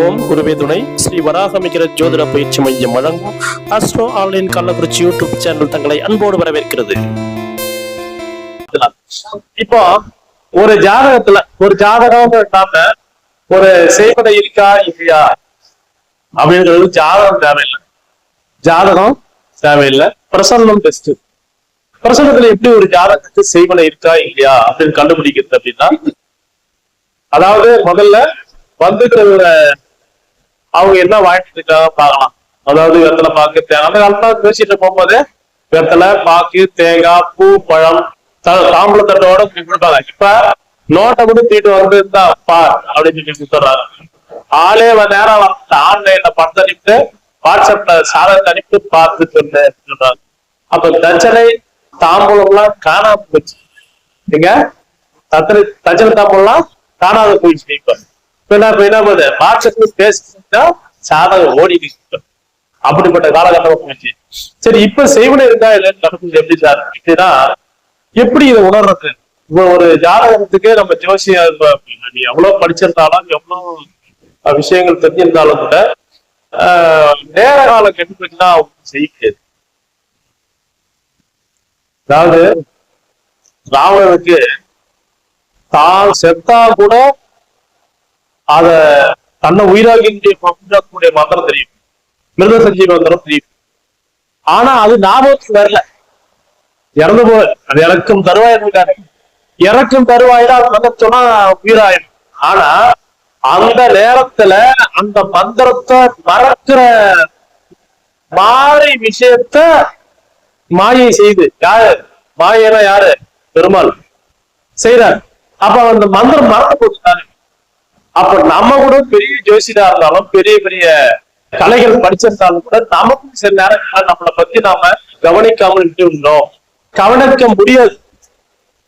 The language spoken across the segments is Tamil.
ஓம் குருவே துணை. ஸ்ரீ வராகமிகிற ஜோதிட பயிற்சி மையம் வழங்கும் astro online Kallakurichi YouTube channel தங்களை அன்போடு வரவேற்கிறது. இப்போ ஒரு ஜாதகத்துல ஒரு ஜாதகம் நாம ஒரு செய்வதை இருக்கா இல்லையா? அப்படிங்கிறது ஜாதகம் தேவையில்லை. ஜாதகம் தேவையில்லை. பிரசன்னம் பெஸ்ட் பிரசன்னத்துல எப்படி ஒரு ஜாதகத்துக்கு செய்வனை இருக்கா இல்லையா அப்படின்னு கண்டுபிடிக்கிறது அப்படின்னா அதாவது முதல்ல வந்துக்கிறவங்க அவங்க என்ன வாங்கிட்டு இருக்காங்க பார்க்கலாம். அதாவது வெத்தலை பாக்கு தேங்காய். அந்த காலத்துல பேசிட்டு போகும்போது வெத்தலை பாக்கு தேங்காய் பூ பழம் த- தாம்பூல தட்டோட கொடுப்பாங்க. இப்ப நோட்டை கூட தீட்டு வந்து இருந்தா பார் அப்படின்னு சொல்லி கொடுத்துறாங்க ஆளே நேரம் வந்து ஆன்லைன்ல படத்தை அனுப்பிட்டு வாட்ஸ்அப்ல சாதத்தை அனுப்பி பார்த்து சொல்றாங்க. அப்ப தச்சனை தாம்பூலம்லாம் காணாம போச்சு. நீங்க தத்தனை தச்சனை தாம்பூலம் காணாத போயிடுச்சு இப்ப. இப்ப என்ன இப்ப என்ன பண்ணுது வாட்ஸ்அப்ல தான் சாதகம் ஓடிட்டு அப்படிப்பட்ட காலகட்டம் போச்சு சரி இப்ப செய்வனை இருக்கா இல்லைன்னு நடக்குது எப்படி சார் அப்படின்னா எப்படி இதை உணர்றது? இப்போ ஒரு ஜாதகத்துக்கு நம்ம ஜோசியம் நீ எவ்வளவு படிச்சிருந்தாலும் எவ்வளவு விஷயங்கள் தெரிஞ்சிருந்தாலும் கூட ஆஹ், நேர கால கெட்டு போச்சுன்னா செய்ய முடியாது அதாவது ராவணனுக்கு தான் செத்தா கூட அத தன்னை உயிராகின்ற கூடிய மந்திரம் தெரியும். மிருத சஞ்சீவி மந்திரம் தெரியும். ஆனா அது ஞாபகத்துக்கு வரல. இறந்து போல அது இறக்கும் தருவாய் இறக்கும் தருவாயில அது வந்து சொன்னா உயிராயிடும் ஆனா அந்த நேரத்துல அந்த மந்திரத்தை மறக்கிற மாறி விஷயத்த மாயை செய்து யாரு? மாயனா யாரு? பெருமாள். செய்யறாரு அப்ப அந்த மந்திரம் மறந்து போச்சுட்டாரு அப்ப நம்ம கூட பெரிய ஜோசிடா இருந்தாலும் பெரிய பெரிய கலைகள் படிச்சிருந்தாலும் கூட நமக்கும் சில நேரங்கள்ல நம்மளை பத்தி நாம கவனிக்காமல் இருந்தோம். கவனிக்க முடியாது.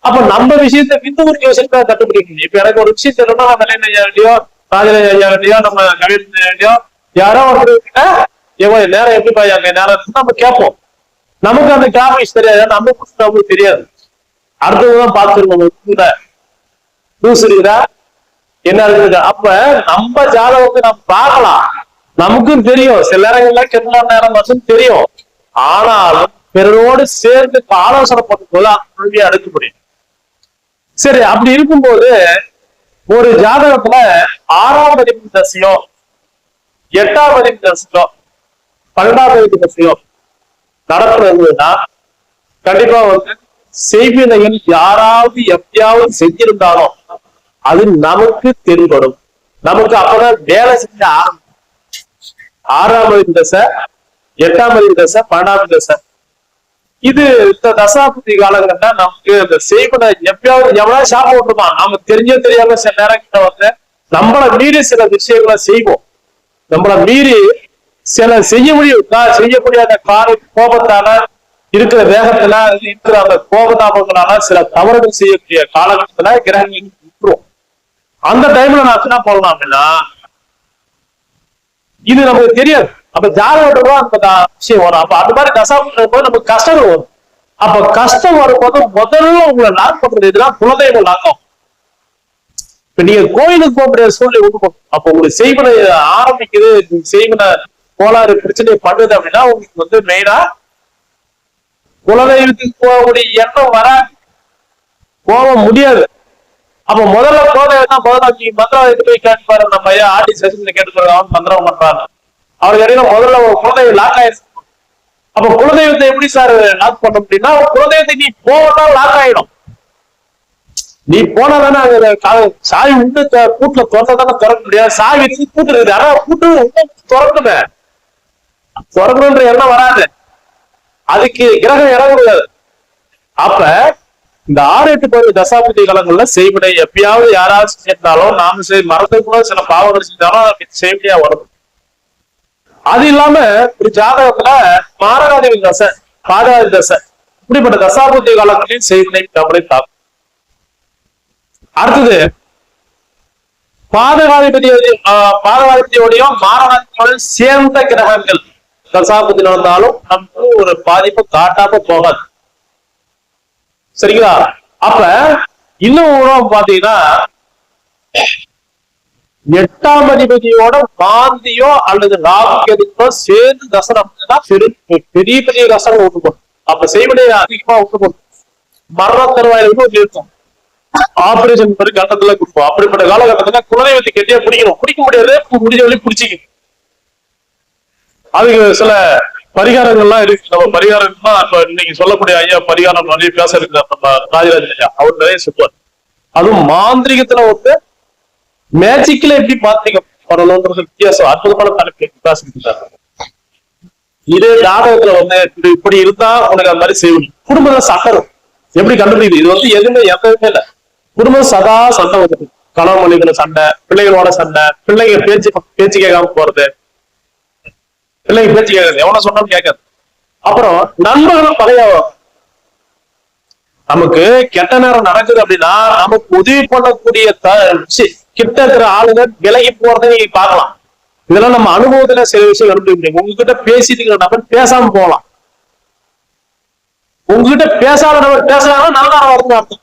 அப்ப நம்ம விஷயத்த விந்து ஒரு ஜோசியத்தை கண்டுபிடிக்கணும். இப்ப எனக்கு ஒரு விஷயம் தெரியணும் நம்ம நிலையம் ஐயா வேண்டியோ ராஜல ஐயா வேண்டியோ நம்ம கவின் வேண்டியோ யாரோ ஒருத்தர் எவ்வளவு நேரம் எப்படி பாய்? நேரம் நம்ம கேட்போம். நமக்கு அந்த கிராமிக்ஸ் தெரியாது. நம்ம நமக்கு தெரியாது. அடுத்ததுதான் பார்த்துருக்கோம் கூட லூஸ் என்ன இருக்குது? அப்ப நம்ம ஜாதகத்தை நம்ம பார்க்கலாம். நமக்கும் தெரியும். சில நேரங்கள்ல கெட்ட நேரம் வருஷம் தெரியும். ஆனாலும் பிறரோடு சேர்ந்து ஆலோசனை பண்ணும்போது முழுமையா அடுக்க முடியும் சரி அப்படி இருக்கும்போது ஒரு ஜாதகத்துல ஆறாம் பதிப்பு தசையும் எட்டாம் பதிப்பு தசையும் பன்னெண்டாம் பதிப்பு தசையும் நடக்கிறதுனா கண்டிப்பா வந்து செய்வினைகள் யாராவது எப்பயாவது செஞ்சிருந்தாலும் அது நமக்கு தென்படும். நமக்கு அப்பதான் வேலை செஞ்ச ஆரம்பம். ஆறாம் மதி தசை எட்டாம் மதி தசை பன்னெண்டாம் தசை. இது இந்த தசாபதி காலங்கள்ல நமக்கு இந்த செய்வனை எப்பயாவது எவ்வளவு சாப்பிட விட்டுமா நாம தெரிஞ்சோ தெரியாம சில நேரங்கிட்ட வந்து நம்மள மீறி சில விஷயங்களை செய்வோம். நம்மள மீறி சில செய்ய முடியும். செய்ய முடியாத காரை கோபத்தால இருக்கிற வேகத்துல இருக்கிற அந்த கோபதாபங்களால சில தவறுகள் செய்யக்கூடிய காலகட்டத்துல கிரகங்கள் அந்த டைம்ல நான் என்ன பண்ணலாம் அப்படின்னா இது நமக்கு தெரியாது. அப்ப ஜாதகத்துல அந்த விஷயம் வரும். அப்ப அந்த மாதிரி தசாபுத்திரம் போது நமக்கு கஷ்டங்கள் வரும். அப்ப கஷ்டம் வரும்போது முதல்ல உங்களை லாக் பண்றது இதுதான் குலதெய்வ லாக்கம் இப்ப நீங்க கோயிலுக்கு போக முடியாத சூழ்நிலை உண்டு அப்ப உங்களுக்கு செய்வனை ஆரம்பிக்குது. செய்வன கோளாறு பிரச்சனை பண்ணுது அப்படின்னா உங்களுக்கு வந்து மெயினா குலதெய்வத்துக்கு போகக்கூடிய எண்ணம் வர போக முடியாது. அப்ப முதல்ல குலதெய்வம் தான் நீ எடுத்து போய் கேட்டுப்பாரு நம்ம ஐயா ஆர்டி செஷன்ல கேட்டுப்பாரு அவன் மந்திரம் பண்றாரு அவருக்கு இடையில முதல்ல ஒரு குலதெய்வம் லாக் ஆயிடுச்சு அப்ப குலதெய்வத்தை எப்படி சார் லாக் பண்ண முடியும்னா குலதெய்வத்தை நீ போனா லாக் ஆயிடும். நீ போனா தானே அங்க கா- சாவி உண்டு கூட்டுல பூட்டுல திறந்தா தானே திறக்க முடியாது சாவி இருக்கு கூட்டு இருக்குது ஆனா கூட்டு திறக்கணுமே. திறக்கணுன்ற எண்ணம் வராது. அதுக்கு கிரகம் இறங்கக்கூடாது அப்ப இந்த ஆறு எட்டு பேர் காலங்கள்ல செய்வினை எப்பயாவது யாராவது செஞ்சிருந்தாலும் நாம செய் மரத்தை கூட சில பாவங்கள் செஞ்சாலும் அதுக்கு செய்வினையா வரும். அது இல்லாம ஒரு ஜாதகத்துல மாரகாதிபதி தசை பாதாதி தசை இப்படிப்பட்ட தசாபுத்தி காலங்களையும் செய்வினை நம்மளை தாக்கும் அடுத்தது பாதகாதிபதி ஆஹ், பாதகாதிபதியோடையும் மாரகாதிபதியோடையும் சேர்ந்த கிரகங்கள் தசாபுத்தி நடந்தாலும் நமக்கு ஒரு பாதிப்பு காட்டாம போகாது. சரிங்களா? அப்ப இன்னும் உணவு பாத்தீங்கன்னா எட்டாம் அதிபதியோட மாந்தியோ அல்லது ராகுகேதுக்கோ சேர்ந்து தசனம். அப்படின்னா பெரு- பெரிய பெரிய கஷ்டங்கள் ஒன்று அப்ப செய்வடைய அதிகமா ஒன்று போடும் மரண தருவாயில இருக்கும் ஆபரேஷன் பண்ணி கட்டத்துல கொடுப்போம். அப்படிப்பட்ட காலகட்டத்துல குலதெய்வத்தை கெட்டியா பிடிக்கணும். பிடிக்க முடியாது. முடிஞ்ச வழி பிடிச்சிக்க அதுக்கு சில பரிகாரங்கள்லாம் இருக்கு. நம்ம பரிகாரங்கள்லாம் இப்ப இன்னைக்கு சொல்லக்கூடிய ஐயா பரிகாரம் நிறைய பேச இருக்கிறார் நம்ம ராஜராஜன் ஐயா. அவர் நிறைய சொல்லுவார். அதுவும் மாந்திரிகத்துல வந்து மேஜிக்ல எப்படி மாந்திரிகம் பண்ணணும்ன்றது வித்தியாசம். அற்புதமான தலைப்பு பேசிட்டு இதே ஜாதகத்துல வந்து இப்படி இருந்தா உனக்கு அந்த மாதிரி செய்யணும் குடும்பத்துல சண்டை எப்படி கண்டுபிடிக்குது இது வந்து எதுவுமே எதுவுமே இல்ல. குடும்பம் சதா சண்டை வந்துட்டு கணவன் மனிதன சண்டை பிள்ளைகளோட சண்டை பிள்ளைங்க பேச்சு பேச்சு கேட்காம போறது. பிள்ளைங்க பேச்சு கேட்காது. எவன சொன்னாலும் கேட்காது. அப்புறம் நண்பர்களும் பழைய நமக்கு கெட்ட நேரம் நடக்குது அப்படின்னா நமக்கு உதவி பண்ணக்கூடிய கிட்ட இருக்கிற ஆளுங்க விலகி போறதை நீங்க பார்க்கலாம். இதெல்லாம் நம்ம அனுபவத்துல சில விஷயம் கண்டுபிடிக்க உங்ககிட்ட பேசிட்டு இருக்கிற நபர் பேசாம போகலாம். உங்ககிட்ட பேசாத நபர் பேசுறாங்கன்னா நல்லா வரும்னு அர்த்தம்.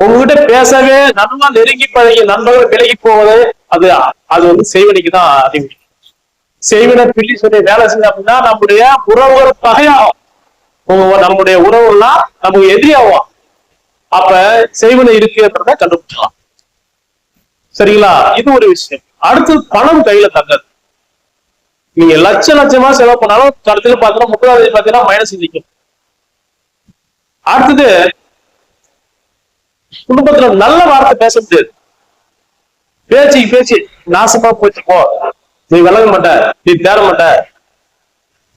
உங்ககிட்ட பேசவே நல்லா நெருங்கி பழகி நண்பர்கள் விலகி போவது அது அது வந்து செய்வனைக்கு தான் அறிவு. செய்வனை பிள்ளி சொல்லி வேலை செஞ்சோம் அப்படின்னா நம்முடைய உறவுகள் பகையாகும். நம்முடைய உறவுலாம் நமக்கு எதிரியாகும். அப்ப செய்வனை அப்படின்றத கண்டுபிடிச்சலாம் சரிங்களா? இது ஒரு விஷயம். அடுத்து பணம் கையில தங்காது நீங்க லட்ச லட்சமா செலவு பண்ணாலும் கடைசியில பாத்தீங்கன்னா முப்பதாவது பாத்தீங்கன்னா மைனஸ் நிற்கும் அடுத்தது குடும்பத்துல நல்ல வார்த்தை பேச முடியாது. பேச்சு பேச்சு நாசமா போச்சு போ நீ விளங்க மாட்ட நீ தேர மாட்ட.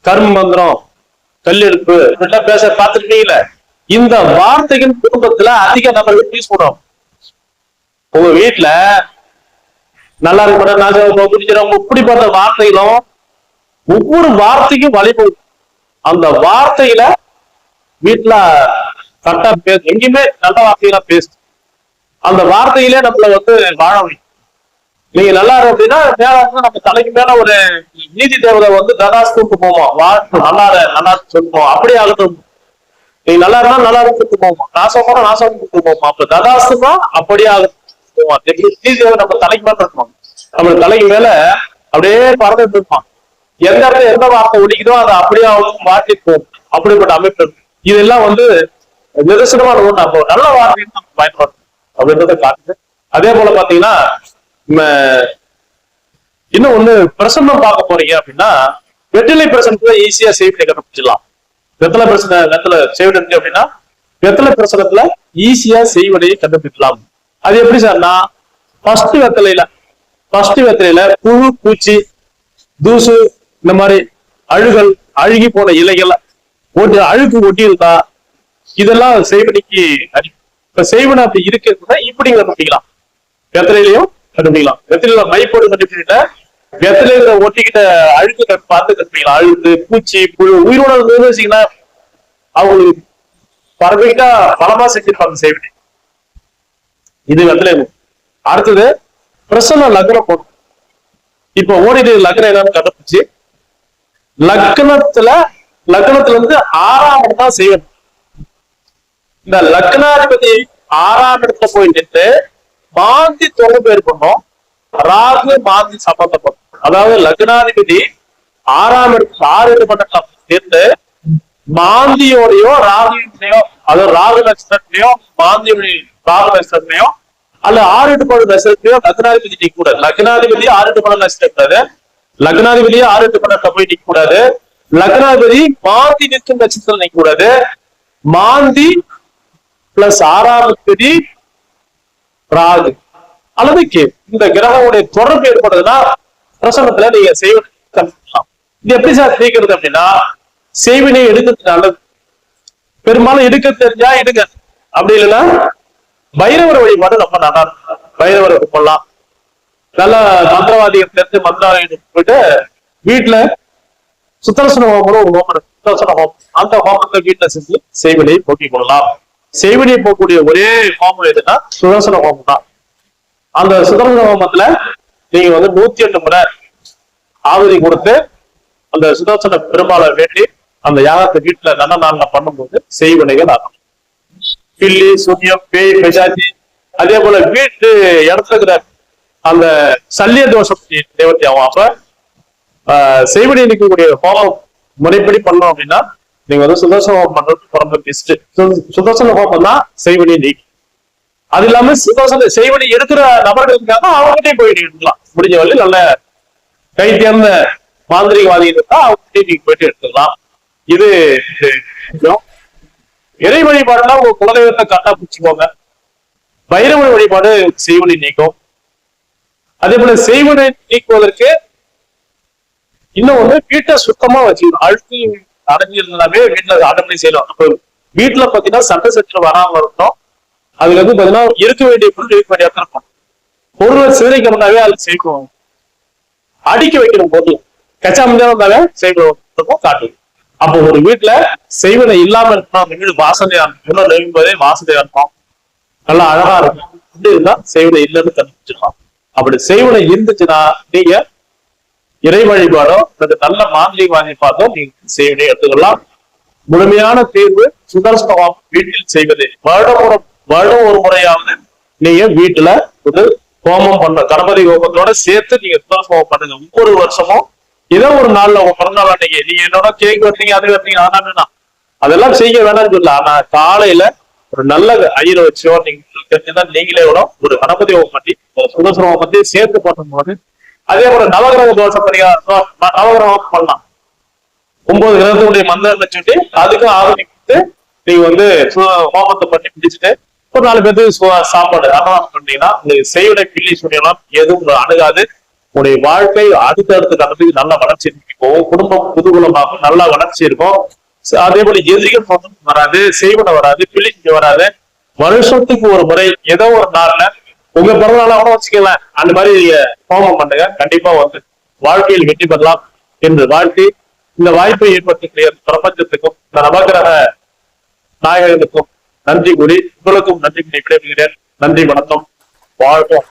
கரும்பு மந்திரம் கல்லெடுப்பு இப்படிலாம் பேச பார்த்துருக்கீங்களே இந்த வார்த்தைகள் குடும்பத்துல அதிக நபர்கள் யூஸ் பண்ணுவோம் உங்க வீட்டுல நல்லா இருக்க மாட்டேன் நாசமா குடிச்சிடும் இப்படிப்பட்ட வார்த்தைகளும் ஒவ்வொரு வார்த்தைக்கும் வழிபடும் அந்த வார்த்தையில வீட்டுல கரெக்டா பேசு எங்கேயுமே நல்ல வார்த்தைகளா பேசு. அந்த வார்த்தையிலே நம்மள வந்து வாழ வைக்கும். நீங்க நல்லா அப்படின்னா மேல நம்ம தலைக்கு மேல ஒரு நீதி தேவதை வந்து ததாஸ்துக்கு போவோம். வா நல்லா இரு, நல்லா சொல்லுவோம். அப்படியே ஆகட்டும் நீங்க நல்லா இருந்தா நல்லா கூப்பிட்டு போவோம். நாசம் போனா நாசம் போவோம். அப்ப ததாஸ்துமா அப்படியே ஆகட்டும் போவோம். நீதி தேவதை நம்ம தலைக்கு மேல இருக்கணும். நம்ம தலைக்கு மேல அப்படியே பறந்துட்டு இருப்பான் எந்த இடத்துல எந்த வார்த்தை ஒழிக்குதோ அதை அப்படியே அவங்க மாற்றி போகும் அப்படிப்பட்ட அமைப்பு. இருக்கு இதெல்லாம் வந்து நிதர்சனமான ஒண்ணு. அப்போ நல்ல வார்த்தை பயன்படுத்தும் அப்படின்றத காட்டுது. அதே போல பாத்தீங்கன்னா இன்னும் ஒண்ணு பிரசன்னம் பார்க்க போறீங்க அப்படின்னா வெற்றிலை பிரசனத்துல ஈஸியா சேஃப்டி கண்டுபிடிச்சிடலாம். வெத்தலை பிரச்சனை வெத்தலை செய்வடு இருக்கு அப்படின்னா வெத்தலை பிரசனத்துல ஈஸியா செய்வடையை கண்டுபிடிக்கலாம் அது எப்படி சார்னா ஃபர்ஸ்ட் வெத்தலையில ஃபர்ஸ்ட் வெத்தலையில புழு பூச்சி தூசு இந்த மாதிரி அழுகல் அழுகி போன இலைகள் ஒட்டி அழுக்கு ஒட்டி இருந்தா இதெல்லாம் செய்வனைக்கு அடி இப்ப செய்வனை அப்படி இருக்கிறதுனா இப்படி கண்டுபிடிக்கலாம். வெத்தலையிலையும் கண்டுபிடிக்கலாம் வெத்தில மைப்போடு கண்டுபிடிக்கிட்ட வெத்தலையில ஒட்டிக்கிட்ட அழுக்கு பார்த்து கண்டுபிடிக்கலாம் அழுக்கு பூச்சி புழு உயிரோட இருந்ததுன்னு வச்சீங்கன்னா அவங்களுக்கு பர்ஃபெக்டா பலமா செஞ்சிருப்பாங்க செய்வனை இது வெத்தலை அடுத்தது பிரசன்ன லக்னம் போடும் இப்ப ஓடிட்டு லக்னம் என்னன்னு கண்டுபிடிச்சு லக்னத்துல லக்னத்துல இருந்து ஆறாம் இடம் தான் செய்யணும். இந்த லக்னாதிபதி ஆறாம் இடத்துல போய் நின்று மாந்தி தொடர்பு ஏற்படணும் ராகு மாந்தி சம்பந்தப்படும் அதாவது லக்னாதிபதி ஆறாம் இடத்துல ஆறு இடப்பட்ட சேர்ந்து மாந்தியோடையோ ராகுலையோ அதாவது ராகு நட்சத்திரத்திலையோ மாந்தியோடைய ராகு நட்சத்திரத்திலையோ அல்ல ஆறு எட்டு படம் நட்சத்திரத்திலையோ லக்னாதிபதி நிக்க கூடாது லக்னாதிபதி ஆறு எட்டு படம் நட்சத்திரம் கூடாது லக்னாதிபதியே ஆறு எட்டு படம் போய் நிக்க கூடாது லக்னாதிபதி மாந்தி நிற்கும் நட்சத்திரம் நிக்க கூடாது மாந்தி பிளஸ் ஆறாம் தேதி ராகு அல்லது கே இந்த கிரகங்களுடைய தொடர்பு ஏற்படுதுன்னா பிரசனத்துல நீங்க செய்வனை கண்டுபிடிக்கலாம் இது எப்படி சார் தீர்க்கிறது அப்படின்னா செய்வினை எடுக்கிறது நல்லது. பெரும்பாலும் எடுக்க தெரிஞ்சா எடுங்க. அப்படி இல்லைன்னா பைரவர் வழிபாடு ரொம்ப நல்லா இருக்கும். பைரவரை போடலாம் நல்ல மந்திரவாதிகள் தெரிஞ்சு மந்திரவாதிகள் போயிட்டு வீட்டுல சுத்தரசன ஹோமம் ஒரு ஹோமம் சுத்தரசன ஹோமம். அந்த ஹோமத்தை வீட்டுல செஞ்சு செய்வினையை போக்கிக் கொள்ளலாம். செய்வினை போகக்கூடிய ஒரே ஹோமம் எதுன்னா சுதர்சன ஹோமம் தான். அந்த சுதர்சன ஹோமத்துல நீங்க வந்து நூத்தி எட்டு முறை ஆவதி கொடுத்து அந்த சுதர்சன பெருமாளை வேண்டி அந்த யாகத்தை வீட்டுல நல்ல நாள்ல பண்ணும்போது செய்வினைகள் ஆகும். பில்லி சுனியம் பேய் பெஜாதி அதே போல வீட்டு இடத்துல அந்த சல்லிய தோஷம் தேவத்தை ஆகும் அப்ப செய்வினை நிற்கக்கூடிய ஹோமம் முறைப்படி பண்ணோம் அப்படின்னா நீங்க வந்து சுதர்சன ஹோமம் பண்றது ரொம்ப பெஸ்ட் சுதர்சன ஹோமம் தான் செய்வடி நீக்கி அது இல்லாம சுதர்சன செய்வனி இருக்கிற நபர்கள் இருக்காங்க அவங்ககிட்டயும் போயிட்டு எடுக்கலாம் முடிஞ்ச வழி நல்ல கை தேர்ந்த மாந்திரிகவாதி இருந்தா அவங்ககிட்டயும் நீங்க போயிட்டு எடுத்துக்கலாம். இது இறை வழிபாடுனா உங்க குலதெய்வத்தை கரெக்டா பிடிச்சுக்கோங்க பைரவ வழிபாடு செய்வனை நீக்கும். அதே போல செய்வனை நீக்குவதற்கு இன்னும் வந்து வீட்டை சுத்தமா வச்சுக்கணும். அழுத்தி அடைஞ்சிருந்தாவே வீட்டுல அடம்படி செய்யலாம் அப்போ வீட்டுல பாத்தீங்கன்னா சண்டை சச்சரவு வராம இருக்கணும் அதுல வந்து பாத்தீங்கன்னா இருக்க வேண்டிய பொருள் இருக்க வேண்டிய இடத்துல இருக்கும் பொருளை சிதறிக்கணும்னாவே அது சேர்க்கணும் அடிக்க வைக்கணும் பொருள் கச்சா முடியாம இருந்தாவே செய்வோம் காட்டுவோம் அப்போ ஒரு வீட்டுல செய்வனை இல்லாம இருக்கணும் அந்த வீடு வாசனையா இருக்கும் உள்ள நெருங்கும் வாசனையா இருக்கும் நல்லா அழகா இருக்கும். அப்படி இருந்தா செய்வனை இல்லைன்னு கண்டுபிடிச்சிடலாம் அப்படி செய்வனை இருந்துச்சுன்னா நீங்க இறை வழிபாடோ அல்லது நல்ல மாந்திரிக வழிபாடோ நீங்க செய்வதை எடுத்துக்கலாம் முழுமையான தேர்வு சுதர்சனம் வீட்டில் செய்வது. வருடம் ஒரு வருடம் ஒரு முறையாவது நீங்க வீட்டுல ஒரு ஹோமம் பண்ண கணபதி ஹோமத்தோட சேர்த்து நீங்க சுதர்சனம் பண்ணுங்க. ஒவ்வொரு வருஷமும் ஏதோ ஒரு நாள்ல உங்க பிறந்தநாள் அன்னைக்கு நீங்க என்னோட கேக் வந்தீங்க அது வந்தீங்க ஆனா அதெல்லாம் செய்ய வேணாம்னு சொல்லல ஆனா காலையில ஒரு நல்ல ஐயரை வச்சோ நீங்க தெரிஞ்சுதான் நீங்களே கூட ஒரு கணபதி ஹோமம் பண்ணி ஒரு சுதர்சன சேர்த்து பண்ணும்போது அதே போல நவகிரக தோஷம் பரிகாரம் பண்ணலாம். ஒன்பது கிரகத்துடைய மந்திரம் சொல்லி அதுக்கும் ஆரம்பி கொடுத்து நீங்க வந்து சு- ஹோமத்தை பண்ணி பிடிச்சிட்டு ஒரு நாலு பேருக்கு சாப்பாடு அன்னதானம் பண்ணீங்கன்னா உங்களுக்கு செய்விட கிள்ளி சுனியெல்லாம் எதுவும் அணுகாது. உங்களுடைய வாழ்க்கை அடுத்தடுத்த கட்டத்துக்கு நல்ல வளர்ச்சி இருக்கும் குடும்பம் புதுகுலமாகும் நல்லா வளர்ச்சி இருக்கும். அதே போல எதிரிகள் வராது செய்வன வராது பிள்ளை வராது. வருஷத்துக்கு ஒரு முறை ஏதோ ஒரு நாள்ல உங்க பிறந்தநாளா கூட வச்சுக்கலாம் அந்த மாதிரி நீங்க ஹோமம் பண்ணுங்க. கண்டிப்பா வந்து வாழ்க்கையில் வெற்றி பெறலாம் என்று வாழ்த்தி இந்த வாய்ப்பை ஏற்படுத்திய பிரபஞ்சத்துக்கும் இந்த நவகிரக நாயகனுக்கும் நன்றி கூறி உங்களுக்கும் நன்றி கூறி விடைபெறுகிறேன். நன்றி வணக்கம். வாழ்வோம்